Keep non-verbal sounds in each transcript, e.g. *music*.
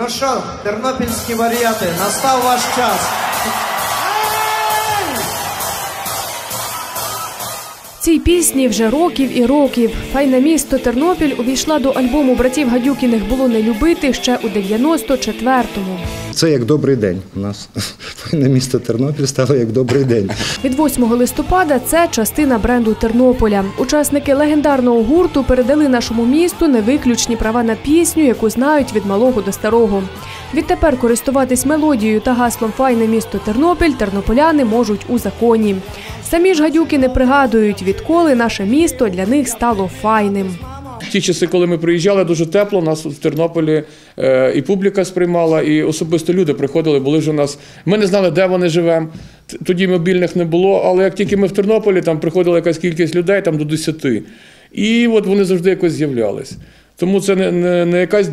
Ну що, тернопільські варіати, настав ваш час. Цій пісні вже років і років. Файне місто Тернопіль увійшла до альбому братів Гадюкіних було не любити ще у 94-му. Це як добрий день. У нас *laughs* файне місто Тернопіль стало як добрий день. Від 8 листопада це частина бренду Тернополя. Учасники легендарного гурту передали нашому місту невиключні права на пісню, яку знають від малого до старого. Відтепер користуватись мелодією та гаслом Файне місто Тернопіль тернополяни можуть у законі. Самі ж гадюки не пригадують, відколи наше місто для них стало файним. Ті часи, коли ми приїжджали, дуже тепло. Нас в Тернополі е, і публіка сприймала, і особисто люди приходили, були вже у нас. Ми не знали, де вони живемо. Тоді мобільних не було. Але як тільки ми в Тернополі, там приходила якась кількість людей, там до 10. І от вони завжди якось з'являлись. Тому це не, не, не якась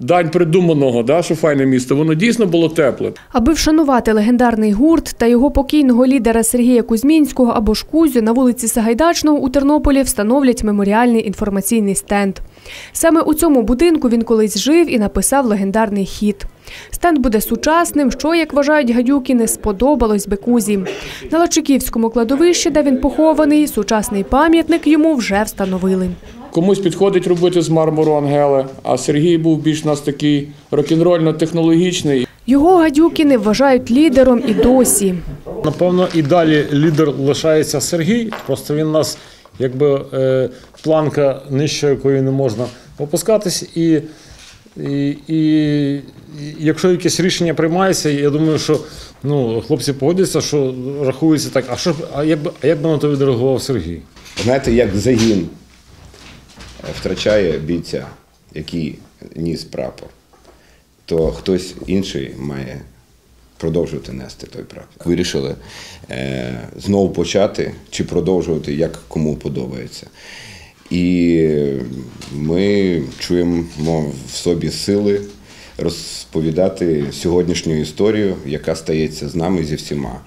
дань придуманого, да, що файне місто. Воно дійсно було тепле. Аби вшанувати легендарний гурт та його покійного лідера Сергія Кузьмінського або ж Кузю на вулиці Сагайдачного у Тернополі встановлять меморіальний інформаційний стенд. Саме у цьому будинку він колись жив і написав легендарний хіт. Стенд буде сучасним, що, як вважають гадюки, не сподобалось би Кузі. На Лачиківському кладовищі, де він похований, сучасний пам'ятник йому вже встановили. Комусь підходить робити з мармуру ангели, а Сергій був більш у нас такий рок-н-рольно-технологічний. Його гадюкіни вважають лідером і досі. Напевно, і далі лідер лишається Сергій. Просто він у нас якби е, планка нижче, якої не можна опускатись. І, і, і, якщо якесь рішення приймається, я думаю, що ну, хлопці погодяться, що рахується так, а що а як би, а як би на то відреагував Сергій? Знаєте, як загін втрачає бійця, який ніс прапор, то хтось інший має продовжувати нести той прапор. Вирішили е, знову почати чи продовжувати, як кому подобається. І ми чуємо в собі сили розповідати сьогоднішню історію, яка стається з нами зі всіма.